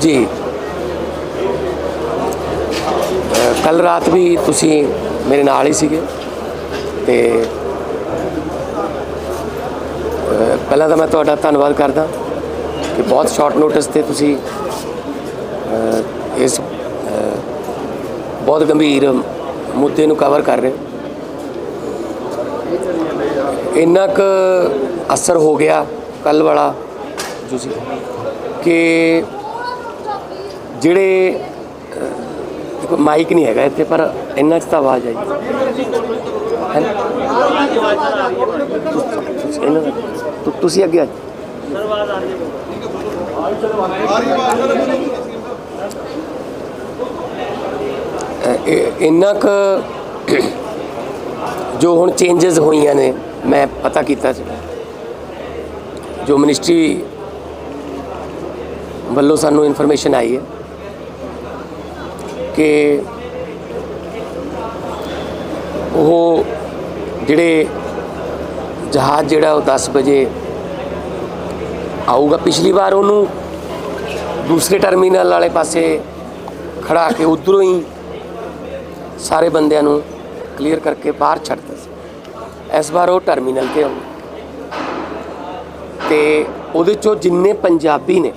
ਜੀ। ਕੱਲ ਰਾਤ ਵੀ ਤੁਸੀਂ ਮੇਰੇ ਨਾਲ ਹੀ ਸੀਗੇ ਤੇ ਪਹਿਲਾਂ ਤਾਂ ਮੈਂ ਤੁਹਾਡਾ ਧੰਨਵਾਦ ਕਰਦਾ ਕਿ ਬਹੁਤ ਸ਼ਾਰਟ ਨੋਟਿਸ ਤੇ ਤੁਸੀਂ ਇਸ ਬਹੁਤ ਗੰਭੀਰ ਮੁੱਦੇ ਨੂੰ ਕਵਰ ਕਰ ਰਹੇ ਇੰਨਾ ਕੁ ਅਸਰ ਹੋ ਗਿਆ ਕੱਲ ਵਾਲਾ, ਤੁਸੀਂ, ਕਿ ਜਿਹੜੇ ਮਾਈਕ ਨਹੀਂ ਹੈਗਾ ਇੱਥੇ ਪਰ ਇੰਨਾ ਚ ਤਾਂ ਆਵਾਜ਼ ਆਈ। ਹੈ? ਤੁਸੀਂ- ਇਹਨਾਂ ਦਾ- ਤੁ- ਤੁਸੀਂ ਅੱਗੇ ਆ ਜਾਓ। ਅਹ, ਇਹ- ਇੰਨਾ ਕੁ ਜੋ ਹੁਣ ਚੇਂਜਸ ਹੋਈਆਂ ਨੇ ਮੈਂ ਪਤਾ ਕੀਤਾ ਸੀ। ਜੋ ਮਿਨਿਸਟਰੀ ਵੱਲੋਂ ਸਾਨੂੰ ਇਨਫੋਰਮੇਸ਼ਨ ਆਈ ਹੈ। ਕਿ ਉਹ ਜਿਹੜੇ ਜਹਾਜ਼ ਜਿਹੜਾ ਉਹ 10 ਵਜੇ ਆਊਗਾ, ਪਿਛਲੀ ਵਾਰ ਉਹਨੂੰ ਦੂਸਰੇ ਟਰਮੀਨਲ ਵਾਲੇ ਪਾਸੇ ਖੜਾ ਕੇ ਉਧਰੋਂ ਹੀ ਸਾਰੇ ਬੰਦਿਆਂ ਨੂੰ ਕਲੀਅਰ ਕਰਕੇ ਬਾਹਰ ਛੱਡਦਾ ਸੀ। ਇਸ ਵਾਰ ਉਹ ਟਰਮੀਨਲ ਤੇ ਆਉ ਤੇ ਉਹਦੇ ਚੋਂ ਜਿੰਨੇ ਪੰਜਾਬੀ ਨੇ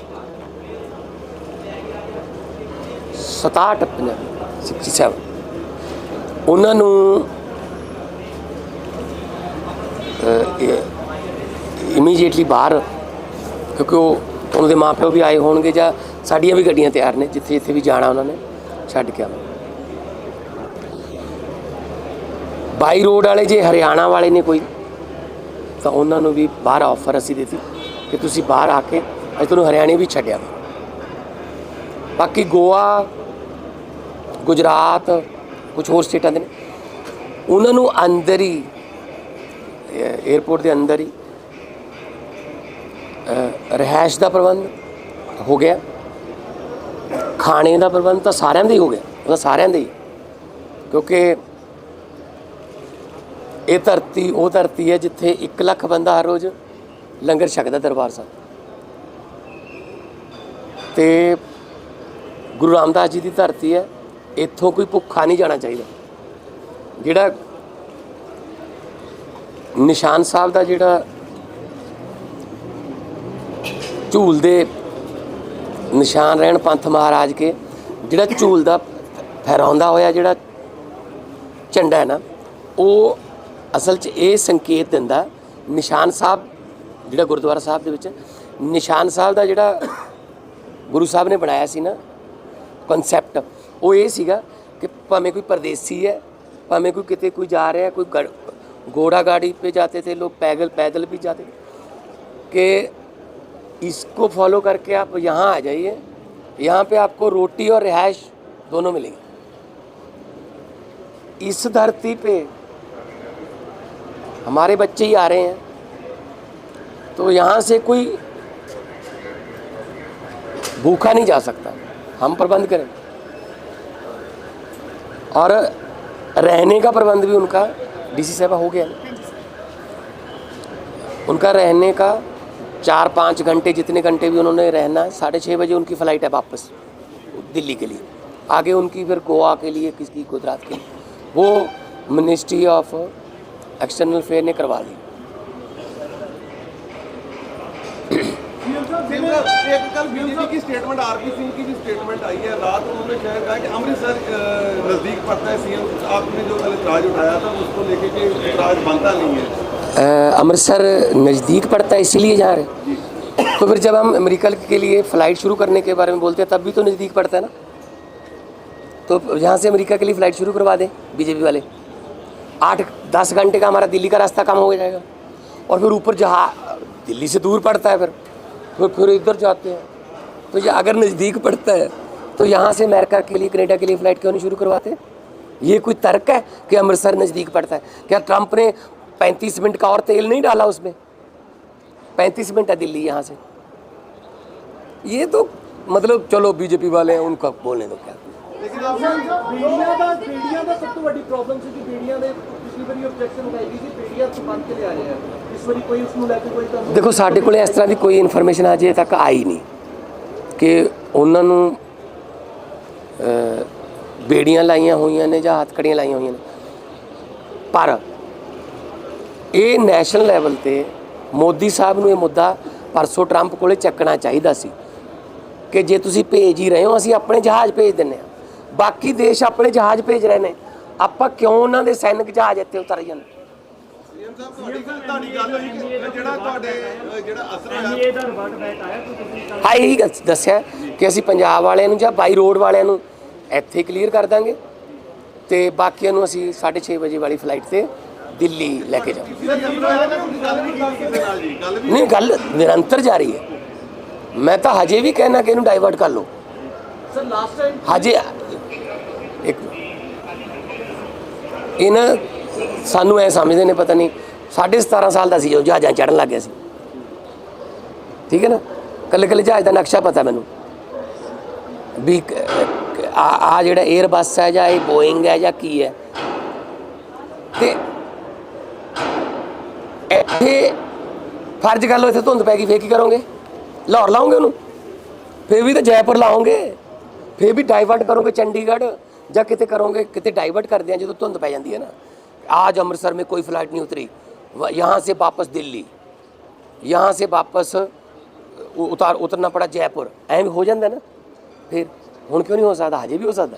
67 ਪੰਜਾਬੀ 67 ਉਹਨਾਂ ਨੂੰ ਇਮੀਡੀਏਟਲੀ ਬਾਹਰ, ਕਿਉਂਕਿ ਉਹ, ਉਹਨਾਂ ਦੇ ਮਾਪਿਓ ਵੀ ਆਏ ਹੋਣਗੇ ਜਾਂ ਸਾਡੀਆਂ ਵੀ ਗੱਡੀਆਂ ਤਿਆਰ ਨੇ, ਜਿੱਥੇ ਜਿੱਥੇ ਵੀ ਜਾਣਾ ਉਹਨਾਂ ਨੇ, ਛੱਡ ਕੇ ਆਉਣਾ ਬਾਈ ਰੋਡ ਵਾਲੇ ਜੇ ਹਰਿਆਣਾ ਵਾਲੇ ਨੇ ਕੋਈ, ਤਾਂ ਉਹਨਾਂ ਨੂੰ ਵੀ ਬਾਹਰ ਆਫਰ ਅਸੀਂ ਦਿੱਤੀ ਕਿ ਤੁਸੀਂ ਬਾਹਰ ਆ ਕੇ, ਅਸੀਂ ਤੁਹਾਨੂੰ ਹਰਿਆਣੇ ਵੀ ਛੱਡਿਆ ਬਾਕੀ ਗੋਆ ਗੁਜਰਾਤ ਕੁਝ ਹੋਰ ਸਟੇਟਾਂ ਦੇ ਨੇ। ਉਹਨਾਂ ਨੂੰ ਅੰਦਰ ਹੀ 에어ਪੋਰਟ ਦੇ ਅੰਦਰ ਹੀ ਅ, ਰਿਹਾਇਸ਼ ਦਾ ਪ੍ਰਬੰਧ ਹੋ ਗਿਆ। ਖਾਣੇ ਦਾ ਪ੍ਰਬੰਧ ਤਾਂ ਸਾਰਿਆਂ ਦਾ ਹੀ ਹੋ ਗਿਆ। ਉਹਦਾ ਸਾਰਿਆਂ ਦਾ ਹੀ। ਕਿਉਂਕਿ ਇਹ ਧਰਤੀ ਉਹ ਧਰਤੀ ਹੈ ਜਿੱਥੇ 1 ਲੱਖ ਬੰਦਾ ਹਰ ਰੋਜ਼ ਲੰਗਰ ਛਕਦਾ ਦਰਬਾਰ ਸਾਹਿਬ। ਤੇ ਗੁਰੂ ਰਾਮਦਾਸ ਜੀ ਦੀ ਧਰਤੀ ਹੈ। ਇੱਥੋਂ ਕੋਈ ਭੁੱਖਾ ਨਹੀਂ ਜਾਣਾ ਚਾਹੀਦਾ। ਜਿਹੜਾ ਨਿਸ਼ਾਨ ਸਾਹਿਬ ਦਾ ਜਿਹੜਾ ਝੂਲ ਦੇ ਨਿਸ਼ਾਨ ਰਹਿਣ ਪੰਥ ਮਹਾਰਾਜ ਕੇ, ਜਿਹੜਾ ਝੂਲ ਦਾ ਫਹਿਰਾਉਂਦਾ ਹੋਇਆ ਜਿਹੜਾ ਝੰਡਾ ਹੈ ਨਾ, ਉਹ ਅਸਲ 'ਚ ਇਹ ਸੰਕੇਤ ਦਿੰਦਾ, ਨਿਸ਼ਾਨ ਸਾਹਿਬ, ਜਿਹੜਾ ਗੁਰਦੁਆਰਾ ਸਾਹਿਬ ਦੇ ਵਿੱਚ, ਨਿਸ਼ਾਨ ਸਾਹਿਬ ਦਾ ਜਿਹੜਾ ਗੁਰੂ ਸਾਹਿਬ ਨੇ ਬਣਾਇਆ ਸੀ ਨਾ ਕਨਸੈਪਟ ਉਹ ਇਹ ਸੀਗਾ ਕਿ ਭਾਵੇਂ ਕੋਈ ਪਰਦੇਸੀ ਹੈ ਭਾਵੇਂ ਕੋਈ ਕਿਤੇ ਕੋਈ ਜਾ ਰਿਹਾ ਕੋਈ ਗੜ- घोड़ा गाड़ी पे जाते थे लोग पैदल पैदल भी जाते थे कि इसको फॉलो करके आप यहाँ आ जाइए यहाँ पे आपको रोटी और रिहाइश दोनों मिलेगी इस धरती पे हमारे बच्चे ही आ रहे हैं तो यहाँ से कोई भूखा नहीं जा सकता हम प्रबंध करें और रहने का प्रबंध भी उनका डीसी साहब हो गया। ना उनका रहने का चार पाँच घंटे जितने घंटे भी उन्होंने रहना है साढ़े छः बजे उनकी फ़्लाइट है वापस दिल्ली के लिए। आगे उनकी फिर गोवा के लिए किसकी गुजरात के लिए। वो मिनिस्ट्री ऑफ़ एक्सटर्नल अफेयर ने करवा दी एक कल बीजेपी की स्टेटमेंट आरपी सिंह की भी स्टेटमेंट आई है। रात उन्होंने कहा कि अमृतसर नज़दीक पड़ता है सीएम आपने जो कल इतराज उठाया था उसको लेके के इतराज बनता नहीं है। अमृतसर नज़दीक पड़ता है इसीलिए जा रहे। तो फिर जब हम अमेरिका के लिए फ़्लाइट शुरू करने के बारे में बोलते हैं तब भी तो नज़दीक पड़ता है ना? तो यहाँ से अमेरिका के लिए फ़्लाइट शुरू करवा दें बीजेपी वाले। आठ दस घंटे का हमारा दिल्ली का रास्ता कम हो जाएगा। और फिर ऊपर जहाँ दिल्ली से दूर पड़ता है फिर फिर फिर इधर जाते हैं। तो ये अगर नज़दीक पड़ता है तो यहाँ से अमेरिका के लिए कनेडा के लिए फ़्लाइट क्यों नहीं शुरू करवाते ये कोई तर्क है कि अमृतसर नज़दीक पड़ता है क्या ट्रंप ने 35 मिनट का और तेल नहीं डाला उसमें 35 मिनट है दिल्ली यहाँ से ये तो मतलब चलो बीजेपी वाले हैं उनका बोलने दो क्या ਬੇੜੀਆਂ ਦਾ ਬੇੜੀਆਂ ਦਾ ਸਭ ਤੋਂ ਵੱਡੀ ਪ੍ਰੋਬਲਮ ਸੀ ਕਿ ਬੇੜੀਆਂ ਦੇ ਪਿਛਲੀ ਵਾਰੀ ਆਬਜੈਕਸ਼ਨ ਉਠਾਈ ਗਈ ਸੀ ਬੇੜੀਆਂ ਤੋਂ ਬੰਦ ਕੇ ਲਿਆ ਰਹੇ ਆ ਇਸ ਵਾਰੀ ਕੋਈ ਉਸ ਨੂੰ ਲੈ ਕੇ ਕੋਈ ਤੁਹਾਨੂੰ ਦੇਖੋ ਸਾਡੇ ਕੋਲੇ ਇਸ ਤਰ੍ਹਾਂ ਦੀ ਕੋਈ ਇਨਫੋਰਮੇਸ਼ਨ ਅਜੇ ਤੱਕ ਆਈ ਨਹੀਂ ਕਿ ਉਹਨਾਂ ਨੂੰ ਅ, ਬੇੜੀਆਂ ਲਾਈਆਂ ਹੋਈਆਂ ਨੇ ਜਾਂ ਹੱਥਕੜੀਆਂ ਲਾਈਆਂ ਹੋਈਆਂ ਨੇ। ਪਰ ਇਹ ਨੈਸ਼ਨਲ ਲੈਵਲ ਤੇ ਮੋਦੀ ਸਾਹਿਬ ਨੂੰ ਇਹ ਮੁੱਦਾ ਪਰਸੋਂ ਟਰੰਪ ਕੋਲੇ ਚੱਕਣਾ ਚਾਹੀਦਾ ਸੀ ਕਿ ਜੇ ਤੁਸੀਂ ਭੇਜ ਹੀ ਰਹੇ ਹੋ, ਅਸੀਂ ਆਪਣੇ ਜਹਾਜ਼ ਭੇਜ ਦਿੰਨੇ ਆ ਬਾਕੀ ਦੇਸ਼ ਆਪਣੇ ਜਹਾਜ਼ ਭੇਜ ਰਹੇ ਨੇ। ਆਪਾਂ ਕਿਉਂ ਉਹਨਾਂ ਦੇ ਸੈਨਿਕ ਜਹਾਜ਼ ਇੱਥੇ ਉਤਰ ਜਾਂਦੇ? ਸਾਹਿਬ ਤੁਹਾਡੀ ਗੱਲ ਤੁਹਾਡੀ ਗੱਲ ਹੋਈ ਕਿ ਜਿਹੜਾ ਤੁਹਾਡੇ ਅ, ਜਿਹੜਾ ਅਸਰ ਹੋਇਆ ਐਮਏ ਦਾ ਰਿਵਰਟ ਬੈਕ ਆਇਆ ਕਿ ਤੁਸੀਂ ਕੱਲ੍ਹ ਹਾਂ ਇਹੀ ਗੱਲ ਦੱਸਿਆ ਕਿ ਅਸੀਂ ਪੰਜਾਬ ਵਾਲਿਆਂ ਨੂੰ ਜਾਂ ਬਾਈ ਰੋਡ ਵਾਲਿਆਂ ਨੂੰ ਇੱਥੇ ਕਲੀਅਰ ਕਰ ਦਾਂਗੇ ਤੇ ਬਾਕੀਆਂ ਨੂੰ ਅਸੀਂ 6:30 ਵਜੇ ਵਾਲੀ ਫਲਾਈਟ ਤੇ ਦਿੱਲੀ ਲੈ ਕੇ ਜਾਵਾਂਗੇ। ਨਹੀਂ ਗੱਲ ਵੀ ਨਹੀਂ ਗੱਲ ਨਿਰੰਤਰ ਜਾਰੀ ਹੈ। ਮੈਂ ਤਾਂ ਹਜੇ ਵੀ ਕਹਿਣਾ ਕਿ ਇਹਨੂੰ ਡਾਈਵਰਟ ਕਰ ਲਓ। ਸਰ ਲਾਸਟ ਟਾਈਮ ਹਜੇ ਇੱਕ ਇਹਨਾਂ ਸਾਨੂੰ ਐ ਸਮਝਦੇ ਨੇ ਪਤਾ ਨਹੀਂ ਸਾਢੇ 17 ਸਾਲ ਦਾ ਸੀ ਜੋ ਜਹਾਜ਼ਾਂ ਚੜਨ ਲੱਗ ਗਿਆ ਸੀ। ਠੀਕ ਹੈ ਨਾ? ਕੱਲੇ ਕੱਲੇ ਜਹਾਜ਼ ਦਾ ਨਕਸ਼ਾ ਪਤਾ ਮੈਨੂੰ। ਵੀ ਆ ਜਿਹੜਾ 에ਅਰਬਸ ਹੈ ਜਾਂ ਇਹ ਬੋਇੰਗ ਹੈ ਜਾਂ ਕੀ ਹੈ। ਤੇ ਇੱਥੇ ਫਰਜ਼ ਕਰ ਲਓ ਇੱਥੇ ਧੁੰਦ ਪੈ ਗਈ, ਫੇਰ ਕੀ ਕਰੋਗੇ? ਲਾਹੌਰ ਲਾਉਂਗੇ ਉਹਨੂੰ? ਫੇਰ ਵੀ ਤਾਂ ਜੈਪੁਰ ਲਾਉਂਗੇ ਫੇਰ ਵੀ ਡਾਈਵਰਟ ਕਰੋਗੇ ਚੰਡੀਗੜ੍ਹ ਜਾਂ ਕਿਤੇ ਕਰੋਗੇ, ਕਿਤੇ ਡਾਈਵਰਟ ਕਰਦੇ ਆ ਜਦੋਂ ਧੁੰਦ ਪੈ ਜਾਂਦੀ ਹੈ ਨਾ। आज ਅੰਮ੍ਰਿਤਸਰ में ਕੋਈ ਫਲਾਈਟ ਨਹੀਂ ਉਤਰੀ। यहाँ से वापस दिल्ली। यहाँ से वापस उतार उतरना पड़ा ਜੈਪੁਰ ਐਂ ਹੋ ਜਾਂਦਾ ਨਾ ਫਿਰ ਹੁਣ ਕਿਉਂ ਨਹੀਂ ਹੋ ਸਕਦਾ ਹਜੇ ਵੀ ਹੋ ਸਕਦਾ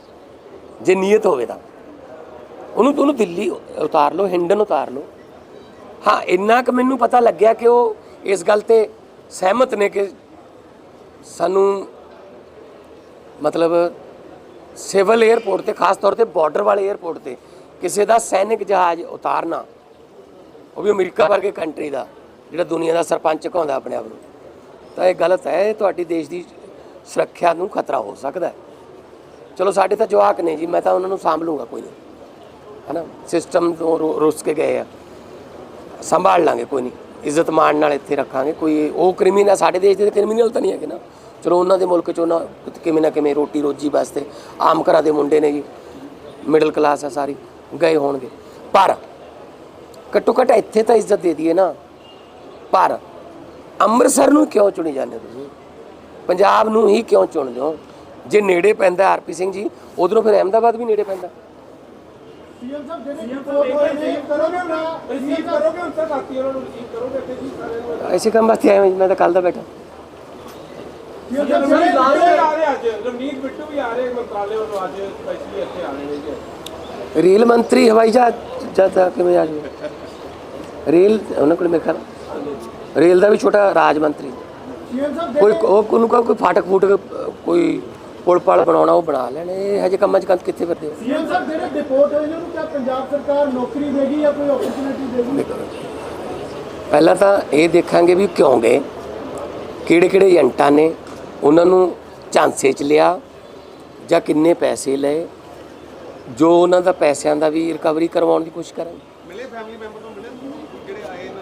ਜੇ ਨੀਅਤ ਹੋਵੇ ਤਾਂ ਉਹਨੂੰ ਤੁਹਾਨੂੰ ਦਿੱਲੀ ਉਤਾਰ ਲਓ ਹਿੰਡਨ ਉਤਾਰ ਲਓ ਹਾਂ ਇੰਨਾ ਕਿ ਮੈਨੂੰ ਪਤਾ ਲੱਗਿਆ ਕਿ ਉਹ ਇਸ ਗੱਲ ਤੇ ਸਹਿਮਤ ਨੇ ਕਿ ਸਾਨੂੰ ਮਤਲਬ ਸਿਵਲ 에ਅਰਪੋਰਟ ਤੇ ਖਾਸ ਤੌਰ ਤੇ ਬਾਰਡਰ ਵਾਲੇ 에ਅਰਪੋਰਟ ਤੇ ਕਿਸੇ ਦਾ ਸੈਨਿਕ ਜਹਾਜ਼ ਉਤਾਰਨਾ ਉਹ ਵੀ ਅਮਰੀਕਾ ਵਰਗੇ ਕੰਟਰੀ ਦਾ, ਜਿਹੜਾ ਦੁਨੀਆ ਦਾ ਸਰਪੰਚ ਕਹਾਉਂਦਾ ਆਪਣੇ ਆਪ ਨੂੰ। ਤਾਂ ਇਹ ਗਲਤ ਹੈ, ਇਹ ਤੁਹਾਡੀ ਦੇਸ਼ ਦੀ ਸੁਰੱਖਿਆ ਨੂੰ ਖਤਰਾ ਹੋ ਸਕਦਾ ਹੈ। ਚਲੋ, ਸਾਡੇ ਤਾਂ ਜਵਾਕ ਨੇ ਜੀ, ਮੈਂ ਤਾਂ ਉਹਨਾਂ ਨੂੰ ਸਾਂਭ ਲੂੰਗਾ ਕੋਈ ਨਹੀਂ। ਹੈਨਾ? ਸਿਸਟਮ ਤੋਂ ਰੁ- ਰੁੱਸ ਕੇ ਗਏ ਆ। ਸੰਭਾਲ ਲਾਂਗੇ ਕੋਈ ਨਹੀਂ। ਇੱਜ਼ਤ ਮਾਣ ਨਾਲ ਇੱਥੇ ਰੱਖਾਂਗੇ, ਕੋਈ ਉਹ ਕ੍ਰਿਮੀਨਲ ਸਾਡੇ ਦੇਸ਼ ਦੇ ਕ੍ਰਿਮੀਨਲ ਤਾਂ ਨਹੀਂ ਹੈਗੇ ਨਾ। ਚਲੋ, ਉਹਨਾਂ ਦੇ ਮੁਲਕ 'ਚ ਉਹਨਾਂ ਕਿਵੇਂ ਨਾ ਕਿਵੇਂ ਰੋਟੀ ਰੋਜੀ ਵਾਸਤੇ ਆਮ ਘਰਾਂ ਦੇ ਮੁੰਡੇ ਨੇ ਜੀ ਮਿਡਲ ਕਲਾਸ ਆ ਸਾਰੀ, ਗਏ ਹੋਣਗੇ। ਪਰ ਘੱਟੋ ਘੱਟ ਇੱਥੇ ਤਾਂ ਇੱਜ਼ਤ ਦੇ ਦਈਏ ਨਾ। ਪਰ ਅੰਮ੍ਰਿਤਸਰ ਨੂੰ ਕਿਉਂ ਚੁਣੀ ਜਾਂਦੇ ਤੁਸੀਂ? ਪੰਜਾਬ ਨੂੰ ਹੀ ਕਿਉਂ ਚੁਣਦੇ ਹੋ? ਜੇ ਨੇੜੇ ਪੈਂਦਾ ਆਰਪੀ ਸਿੰਘ ਜੀ ਉਧਰੋਂ ਫਿਰ ਅਹਿਮਦਾਬਾਦ ਵੀ ਨੇੜੇ ਪੈਂਦਾ। ਸੀਐਮ ਸਾਹਿਬ ਜਿਹੜੇ ਰਿਪੋਰਟ ਹੋਏ ਨੇ ਕਰੋਗੇ ਨਾ ਰਿਸੀਵ ਕਰੋਗੇ ਹੁਣ ਤੱਕ ਆਤੀ ਉਹਨਾਂ ਨੂੰ ਰਿਸੀਵ ਕਰੋਗੇ ਇੱਥੇ ਜੀ ਸਾਰੇ ਐਸੇ ਕੰਮ ਵਾਸਤੇ ਆਇਆ ਮੈਂ ਜੀ, ਮੈਂ ਤਾਂ ਕੱਲ ਦਾ ਬੈਠਾ। ਸੀਐਮ ਸਾਹਿਬ ਜਿਹੜੇ ਲਾਸਟ ਆ ਰਹੇ ਅੱਜ ਰਵਨੀਤ ਬਿੱਟੂ ਵੀ ਆ ਰਹੇ ਮੰਤਰਾਲੇ ਵੱਲੋਂ ਅੱਜ ਸਪੈਸ਼ਲੀ ਇੱਥੇ ਆ ਰਹੇ ਨੇ ਜੀ। ਰੇਲ ਮੰਤਰੀ ਹਵਾਈ ਜਹਾਜ਼ ਜਾਂਦਾ ਕਿਵੇਂ ਆ ਜਾਊਗਾ। ਰੇਲ ਉਹਨਾਂ ਕੋਲ ਮੇਰੇ ਖਿਆਲ ਰੇਲ ਦਾ ਵੀ ਛੋਟਾ ਰਾਜ ਮੰਤਰੀ। ਕੋਈ ਉਹ ਉਹਨੂੰ ਕਹੋ ਕੋਈ ਫਾਟਕ ਫੂਟਕ ਕੋਈ ਪੁਲ ਪਲ ਬਣਾਉਣਾ ਉਹ ਬਣਾ ਲੈਣ। ਇਹ ਹਜੇ ਕੰਮਾਂ 'ਚ ਕੰਤ ਕਿੱਥੇ ਫਿਰਦੇ ਹੋ ਸੀਐਮ ਸਾਹਿਬ ਜਿਹੜੇ ਡਿਪੋਰਟ ਹੋਏ ਨੇ ਉਹਨੂੰ ਕਿਆ ਪੰਜਾਬ ਸਰਕਾਰ ਨੌਕਰੀ ਦੇਗੀ ਜਾਂ ਕੋਈ ਓਪਰਚੁਨਿਟੀ ਦੇਗੀ? ਪਹਿਲਾਂ ਤਾਂ ਇਹ ਦੇਖਾਂਗੇ ਵੀ ਕਿਉਂ ਗਏ ਕਿਹੜੇ ਕਿਹੜੇ ਏਜੰਟਾਂ ਨੇ ਉਹਨਾਂ ਨੂੰ ਝਾਂਸੇ 'ਚ ਲਿਆ ਜਾਂ ਕਿੰਨੇ ਪੈਸੇ ਲਏ ਜੋ ਉਹਨਾਂ ਦਾ ਪੈਸਿਆਂ ਦਾ ਵੀ ਰਿਕਵਰੀ ਕਰਵਾਉਣ ਦੀ ਕੋਸ਼ਿਸ਼ ਕਰਾਂਗੇ ਮਿਲੇ ਫੈਮਿਲੀ ਮੈਂਬਰ ਤੋਂ ਮਿਲੇ ਜਿਹੜੇ ਆਏ ਨੇ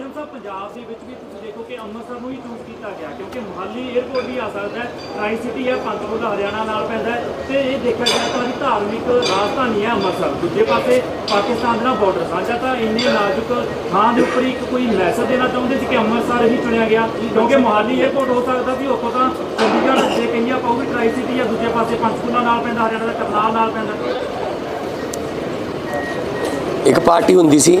ਸੀਐਮ ਸਾਹਿਬ, ਪੰਜਾਬ ਦੇ ਵਿੱਚ ਵੀ ਤੁਸੀਂ ਦੇਖੋ ਕਿ ਅੰਮ੍ਰਿਤਸਰ ਨੂੰ ਹੀ ਚੂਜ਼ ਕੀਤਾ ਗਿਆ, ਕਿਉਂਕਿ ਮੁਹਾਲੀ 에ਅਰਪੋਰਟ ਵੀ ਆ ਸਕਦਾ ਹੈ ਟਰਾਈ ਸਿਟੀ ਹੈ ਪੰਚਕੂਲਾ ਹਰਿਆਣਾ ਨਾਲ ਪੈਂਦਾ ਹੈ, ਤੇ ਇਹ ਦੇਖਿਆ ਜਾਏ ਤਾਂ ਧਾਰਮਿਕ ਰਾਜਧਾਨੀ ਹੈ ਅੰਮ੍ਰਿਤਸਰ। ਦੂਜੇ ਪਾਸੇ ਪਾਕਿਸਤਾਨ ਦੇ ਨਾਲ ਬਾਰਡਰ ਸਾਂਝਾ ਤਾਂ ਇੰਨੇ ਨਾਜ਼ੁਕ ਥਾਂ ਦੇ ਉੱਪਰ ਇੱਕ ਕੋਈ ਮੈਸੇਜ ਦੇਣਾ ਚਾਹੁੰਦੇ ਸੀ ਕਿ ਅੰਮ੍ਰਿਤਸਰ ਹੀ ਚੁਣਿਆ ਗਿਆ, ਕਿਉਂਕਿ ਮੁਹਾਲੀ 에ਅਰਪੋਰਟ ਹੋ ਸਕਦਾ ਸੀ, ਉੱਥੋਂ ਤਾਂ ਚੰਡੀਗੜ੍ਹ ਜੇ ਕਹੀਏ ਆਪਾਂ ਉਹ ਟਰਾਈ ਸਿਟੀ ਹੈ, ਦੂਜੇ ਪਾਸੇ ਪੰਚਕੂਲਾ ਨਾਲ ਪੈਂਦਾ, ਹਰਿਆਣਾ ਦਾ ਕਰਨਾਲ ਨਾਲ ਪੈਂਦਾ। ਇੱਕ ਪਾਰਟੀ ਹੁੰਦੀ ਸੀ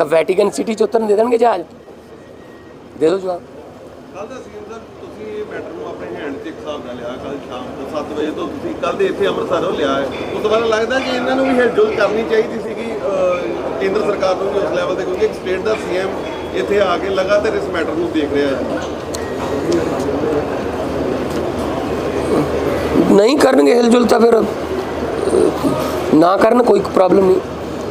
ਤਾਂ ਵੈਟੀਕਨ ਸਿਟੀ ਚ ਉਤਰਨ ਦੇ ਦੇਣਗੇ ਜਹਾਜ਼? ਦੇ ਦਿਓ ਜਵਾਬ। ਕੱਲ ਦਾ ਸੀਐਮ ਸਾਹਿਬ ਤੁਸੀਂ ਇਹ ਮੈਟਰ ਨੂੰ ਆਪਣੇ ਹੈਂਡ 'ਚ ਇੱਕ ਹਿਸਾਬ ਨਾਲ ਲਿਆ ਕੱਲ ਸ਼ਾਮ ਤੋਂ 7 ਵਜੇ ਤੋਂ ਤੁਸੀਂ ਕੱਲ ਦੇ ਇੱਥੇ ਅੰਮ੍ਰਿਤਸਰੋਂ ਲਿਆ ਹੈ। ਉਸ ਤੋਂ ਬਾਅਦ ਲੱਗਦਾ ਕਿ ਇਹਨਾਂ ਨੂੰ ਵੀ ਹਿਲਜੁਲ ਕਰਨੀ ਚਾਹੀਦੀ ਸੀਗੀ ਅਹ, ਕੇਂਦਰ ਸਰਕਾਰ ਨੂੰ ਵੀ ਉਸ ਲੈਵਲ ਤੇ ਕਿਉਂਕਿ ਇੱਕ ਸਟੇਟ ਦਾ ਸੀਐਮ ਇੱਥੇ ਆ ਕੇ ਲਗਾਤਾਰ ਇਸ ਮੈਟਰ ਨੂੰ ਦੇਖ ਰਿਹਾ ਹੈ। ਨਹੀਂ ਕਰਨਗੇ ਹਿਲਜੁਲ ਤਾਂ ਫਿਰ ਅਹ, ਨਾ ਕਰਨ ਕੋਈ ਪ੍ਰੋਬਲਮ ਨਹੀਂ।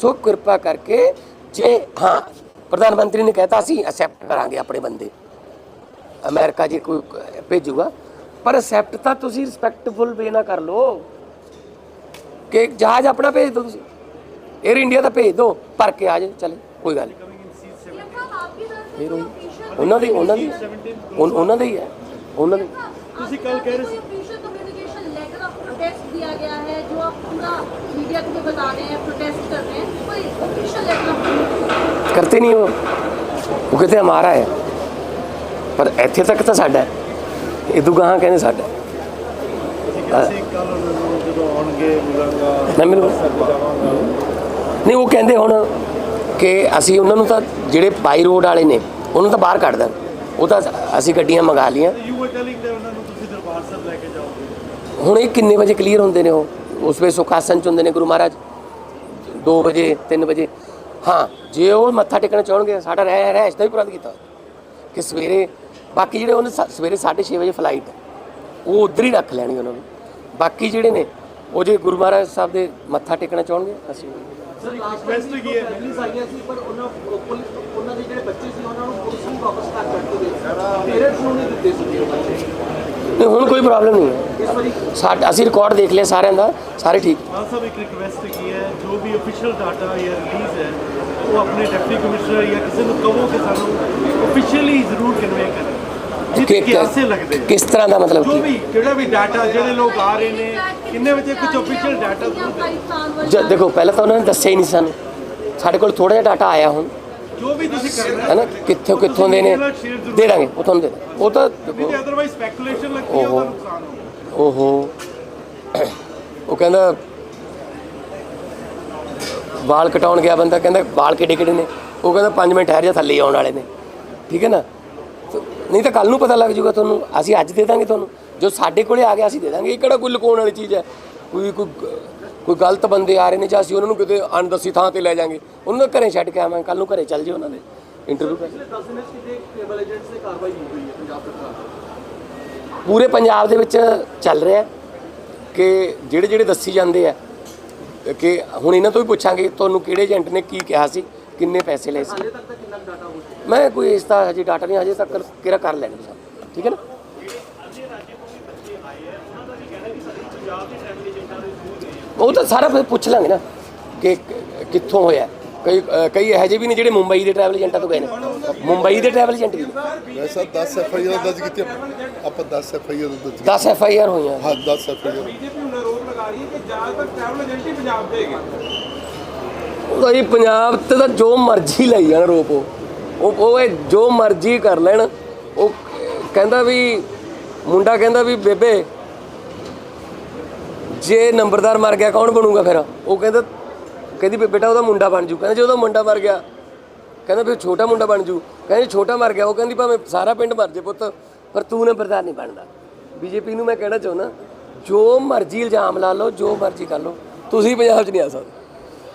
ਸੋ ਕਿਰਪਾ ਕਰਕੇ ਜੇ ਹਾਂ ਪ੍ਰਧਾਨ ਮੰਤਰੀ ਨੇ ਕਹਿਤਾ ਸੀ ਅਸੈਪਟ ਕਰਾਂਗੇ ਆਪਣੇ ਬੰਦੇ। ਅਮਰੀਕਾ ਜੇ ਕੋਈ ਭੇਜੂਗਾ ਪਰ ਅਸੈਪਟ ਤਾਂ ਤੁਸੀਂ ਰਿਸਪੈਕਟਫੁਲ ਵੇ ਨਾਲ ਕਰ ਲਓ। ਕਿ ਜਹਾਜ਼ ਆਪਣਾ ਭੇਜ ਦਿਓ ਤੁਸੀਂ। 에ਅਰ ਇੰਡੀਆ ਦਾ ਭੇਜ ਦਿਓ ਭਰ ਕੇ ਆ ਜਾਏ ਚਲੇ ਕੋਈ ਗੱਲ ਨਹੀਂ। ਫਿਰ ਉਹੀ ਉਹਨਾਂ ਦੀ ਉਹਨਾਂ ਦੀ ਉਹਨਾਂ ਦਾ ਹੈ। ਉਹਨਾਂ ਦੀ ਤੁਸੀਂ ਕੱਲ ਕਹਿ ਰਹੇ ਸੀ प्रोटेस्ट दिया गया है जो आप पूरा मीडिया को भी बता रहे हैं प्रोटेस्ट कर रहे हैं कोई ऑफिशियल लेटर ऑफ कम्युनिकेशन करते नहीं वो वो कहते हमारा है पर ਇੱਥੇ ਤੱਕ ਤਾਂ ਸਾਡਾ ਹੈ ਇਹ ਗਾਹਾਂ ਕਹਿੰਦੇ ਸਾਡਾ ਹੈ। ਕੱਲ ਨੂੰ ਜਦੋਂ ਆਉਣਗੇ ਮਿਲਾਂਗਾ ਮੈਂ ਮੈਨੂੰ ਨਹੀਂ ਉਹ ਕਹਿੰਦੇ ਹੁਣ ਕਿ ਅਸੀਂ ਉਹਨਾਂ ਨੂੰ ਤਾਂ ਜਿਹੜੇ ਬਾਈ ਰੋਡ ਵਾਲੇ ਨੇ ਉਹਨੂੰ ਤਾਂ ਬਾਹਰ ਕੱਢ ਦੇਣ ਉਹ ਤਾਂ ਅਸੀਂ ਗੱਡੀਆਂ ਮੰਗਾ ਲੀਆਂ ਯੂ ਆਰ ਟੈਲਿੰਗ ਦੇ ਉਹਨਾਂ ਨੂੰ ਤੁਸੀਂ ਦਰਬਾਰ ਸਾਹਿਬ ਲੈ ਕੇ ਜਾਓਗੇ ਹੁਣ ਇਹ ਕਿੰਨੇ ਵਜੇ ਕਲੀਅਰ ਹੁੰਦੇ ਨੇ ਉਹ? ਉਸ ਵੇਲੇ ਸੁਖਾਸਨ ਚ ਹੁੰਦੇ ਨੇ ਗੁਰੂ ਮਹਾਰਾਜ? 2 ਵਜੇ 3 ਵਜੇ? ਹਾਂ ਜੇ ਉਹ ਮੱਥਾ ਟੇਕਣਾ ਚਾਹਣਗੇ ਸਾਡਾ ਰਹਿ ਰਹਿ ਦਾ ਵੀ ਪ੍ਰਬੰਧ ਕੀਤਾ। ਕਿ ਸਵੇਰੇ ਬਾਕੀ ਜਿਹੜੇ ਉਹਨੇ ਸਵੇਰੇ 6:30 ਵਜੇ ਫਲਾਈਟ ਉਹ ਉਧਰ ਹੀ ਰੱਖ ਲੈਣੀ ਉਹਨਾਂ ਨੂੰ। ਬਾਕੀ ਜਿਹੜੇ ਨੇ ਉਹ ਜੇ ਗੁਰੂ ਮਹਾਰਾਜ ਸਾਹਿਬ ਦੇ ਮੱਥਾ ਟੇਕਣਾ ਚਾਹਣਗੇ ਅਸੀਂ ਸਰ ਰਿਕੁਐਸਟ ਕੀ ਹੈ? ਫੈਮਿਲੀਜ਼ ਆਈਆਂ ਸੀ ਪਰ ਉਹਨਾਂ ਉਹਨਾਂ ਦੇ ਜਿਹੜੇ ਬੱਚੇ ਸੀ ਉਹਨਾਂ ਨੂੰ ਪੁਲਿਸ ਨੂੰ ਵਾਪਸ ਕਰ ਦਿੱਤੇ ਗਏ ਪੇਰੈਂਟਸ ਨੂੰ ਨਹੀਂ ਦਿੱਤੇ ਸੀ ਬੱਚੇ। ਨਹੀਂ ਹੁਣ ਕੋਈ ਪ੍ਰੋਬਲਮ ਨਹੀਂ ਹੈ। ਅਸੀਂ ਰਿਕਾਰਡ ਦੇਖ ਲਿਆ ਸਾਰਿਆਂ ਦਾ ਸਾਰੇ ਠੀਕ। ਖਾਲਸਾ ਸਾਹਿਬ ਇੱਕ ਰਿਕਵੈਸਟ ਕੀ ਹੈ? ਜੋ ਵੀ ਅਫੀਸ਼ੀਅਲ ਡਾਟਾ ਜਾਂ ਰਿਲੀਜ਼ ਹੈ ਉਹ ਆਪਣੇ ਡਿਪਟੀ ਕਮਿਸ਼ਨਰ ਜਾਂ ਕਿਸੇ ਨੂੰ ਕਹੋ ਕਿ ਸਾਨੂੰ ਅਫੀਸ਼ੀਅਲੀ ਜ਼ਰੂਰ ਕਨਵੇ ਕਰੇ। ਕਿ ਕਿਵੇਂ ਲੱਗਦੇ ਕਿਸ ਤਰ੍ਹਾਂ ਦਾ ਮਤਲਬ ਜੋ ਵੀ ਜਿਹੜਾ ਵੀ ਡਾਟਾ ਜਿਹੜੇ ਲੋਕ ਆ ਰਹੇ ਨੇ ਕਿੰਨੇ ਵਜੇ ਕੁਝ ਅਫੀਸ਼ੀਅਲ ਡਾਟਾ ਦੇਖੋ ਪਹਿਲਾਂ ਤਾਂ ਉਹਨਾਂ ਨੇ ਦੱਸਿਆ ਹੀ ਨਹੀਂ ਸਾਨੂੰ। ਸਾਡੇ ਕੋਲ ਥੋੜਾ ਜਿਹਾ ਡਾਟਾ ਆਇਆ ਹੁਣ। ਜੋ ਵੀ ਤੁਸੀਂ ਕਰਨਾ ਹੈ ਨਾ ਕਿੱਥੋਂ ਕਿੱਥੋਂ ਦੇ ਨੇ ਦੇ ਦਾਂਗੇ ਉਹ ਤੁਹਾਨੂੰ ਦੇ ਦਾਂਗੇ ਉਹ ਤਾਂ ਦੇਖੋ। ਨਹੀਂ ਅਦਰਵਾਈਜ਼ ਸਪੈਕੂਲੇਸ਼ਨ ਲੱਗਦੀ ਹੈ ਉਹਦਾ ਓਹੋ। ਨੁਕਸਾਨ ਹੋਊਗਾ ਓਹੋ। ਉਹ ਕਹਿੰਦਾ ਵਾਲ ਕਟਾਉਣ ਗਿਆ ਬੰਦਾ ਕਹਿੰਦਾ ਵਾਲ ਕਿਹੜੇ ਕਿਹੜੇ ਨੇ? ਉਹ ਕਹਿੰਦਾ 5 ਮਿੰਟ ਠਹਿਰ ਜਾ ਥੱਲੇ ਆਉਣ ਵਾਲੇ ਨੇ। ਠੀਕ ਹੈ ਨਾ? ਤੇ ਨਹੀਂ ਤਾਂ ਕੱਲ ਨੂੰ ਪਤਾ ਲੱਗ ਜਾਊਗਾ ਤੁਹਾਨੂੰ। ਅਸੀਂ ਅੱਜ ਦੇ ਦਾਂਗੇ ਤੁਹਾਨੂੰ। ਜੋ ਸਾਡੇ ਕੋਲੇ ਆ ਗਿਆ ਅਸੀਂ ਦੇ ਦਾਂਗੇ। ਇਹ ਕਿਹੜਾ ਕੋਈ ਲੁਕਾਉਣ ਵਾਲੀ ਚੀਜ਼ ਹੈ? ਕੋਈ ਕੋਈ ਕੋਈ ਗਲਤ ਬੰਦੇ ਆ ਰਹੇ ਨੇ ਜਾਂ ਅਸੀਂ ਉਹਨਾਂ ਨੂੰ ਕਿਤੇ ਅਣਦੱਸੀ ਥਾਂ ਤੇ ਲੈ ਜਾਾਂਗੇ ਉਹਨਾਂ ਨੂੰ ਘਰੇ ਛੱਡ ਕੇ ਆਵਾਂਗੇ ਕੱਲ ਨੂੰ ਘਰੇ ਚੱਲ ਜਿਓ ਉਹਨਾਂ ਦੇ। ਇੰਟਰਵਿਊ ਕਰ ਪਿਛਲੇ 10 ਦਿਨਾਂ 'ਚ ਕਿਤੇ ਕੇਬਲ ਏਜੰਟਸ ਤੇ ਕਾਰਵਾਈ ਹੋ ਗਈ ਹੈ ਪੰਜਾਬ ਸਰਕਾਰ ਪੂਰੇ ਪੰਜਾਬ ਦੇ ਵਿੱਚ ਚੱਲ ਰਿਹਾ ਕਿ ਜਿਹੜੇ ਜਿਹੜੇ ਦੱਸੀ ਜਾਂਦੇ ਆ ਕਿ ਹੁਣ ਇਹਨਾਂ ਤੋਂ ਵੀ ਪੁੱਛਾਂਗੇ ਤੁਹਾਨੂੰ ਕਿਹੜੇ ਏਜੰਟ ਨੇ ਕੀ ਕਿਹਾ ਸੀ ਕਿੰਨੇ ਪੈਸੇ ਲਏ ਸੀ। ਮੈਂ ਕੋਈ ਇਸ ਦਾ ਹਜੇ ਡਾਟਾ ਨਹੀਂ ਹਜੇ ਤੱਕ ਕਿਹੜਾ ਕਰ ਸਭ। ਠੀਕ ਹੈ ਨਾ? ਉਹ ਤਾਂ ਸਾਰਾ ਫਿਰ ਪੁੱਛ ਲਾਂਗੇ ਨਾ ਕਿ ਕਿੱਥੋਂ ਹੋਇਆ। ਕਈ ਕਈ ਇਹੋ ਜਿਹੇ ਵੀ ਨੇ ਜਿਹੜੇ ਮੁੰਬਈ ਦੇ ਟਰੈਵਲ ਏਜੰਟਾਂ ਤੋਂ ਗਏ ਨੇ। ਮੁੰਬਈ ਦੇ ਟਰੈਵਲ ਏਜੰਟ ਵੀ ਵੈਸਾ 10 ਐਫ ਆਈ ਆਰ ਦਰਜ ਕੀਤੀ ਆਪਾਂ 10 ਐਫ ਆਈ ਆਰ ਦਰਜ 10 ਐਫ ਆਈ ਆਰ ਹੋਈਆਂ। ਹਾਂ 10 ਐਫ ਆਈ ਆਰ ਬੀਜੇਪੀ ਹੁਣ ਆਰੋਪ ਲਗਾ ਰਹੀ ਹੈ ਕਿ ਜ਼ਿਆਦਾਤਰ ਟਰੈਵਲ ਏਜੰਟ ਹੀ ਪੰਜਾਬ ਦੇ ਹੈਗੇ। ਉਹਦਾ ਜੀ ਪੰਜਾਬ ਤੇ ਤਾਂ ਜੋ ਮਰਜ਼ੀ ਲਈ ਜਾਣ ਰੋਪ ਉਹ। ਉਹ ਉਹ ਇਹ ਜੋ ਮਰਜ਼ੀ ਕਰ ਲੈਣ। ਉਹ ਕਹਿੰਦਾ ਵੀ ਮੁੰਡਾ ਕਹਿੰਦਾ ਵੀ ਬੇਬੇ ਜੇ ਨੰਬਰਦਾਰ ਮਰ ਗਿਆ, ਕੌਣ ਬਣੂਗਾ ਫਿਰ? ਉਹ ਕਹਿੰਦਾ, ਕਹਿੰਦੀ ਬੇਟਾ ਉਹਦਾ ਮੁੰਡਾ ਬਣ ਜੂ। ਕਹਿੰਦਾ, ਜੇ ਉਹਦਾ ਮੁੰਡਾ ਮਰ ਗਿਆ, ਕਹਿੰਦਾ ਫਿਰ ਛੋਟਾ ਮੁੰਡਾ ਬਣ ਜੂ। ਕਹਿੰਦੀ ਛੋਟਾ ਮਰ ਗਿਆ, ਉਹ ਕਹਿੰਦੀ ਭਾਵੇਂ ਸਾਰਾ ਪਿੰਡ ਮਰ ਜੇ ਪੁੱਤ, ਪਰ ਤੂੰ ਨੰਬਰਦਾਰ ਨਹੀਂ ਬਣਦਾ। ਬੀਜੇਪੀ ਨੂੰ ਮੈਂ ਕਹਿਣਾ ਚਾਹੁੰਦਾ, ਜੋ ਮਰਜ਼ੀ ਇਲਜ਼ਾਮ ਲਾ ਲਓ, ਜੋ ਮਰਜ਼ੀ ਕਰ ਲਓ, ਤੁਸੀਂ ਪੰਜਾਬ 'ਚ ਨਹੀਂ ਆ ਸਕਦੇ।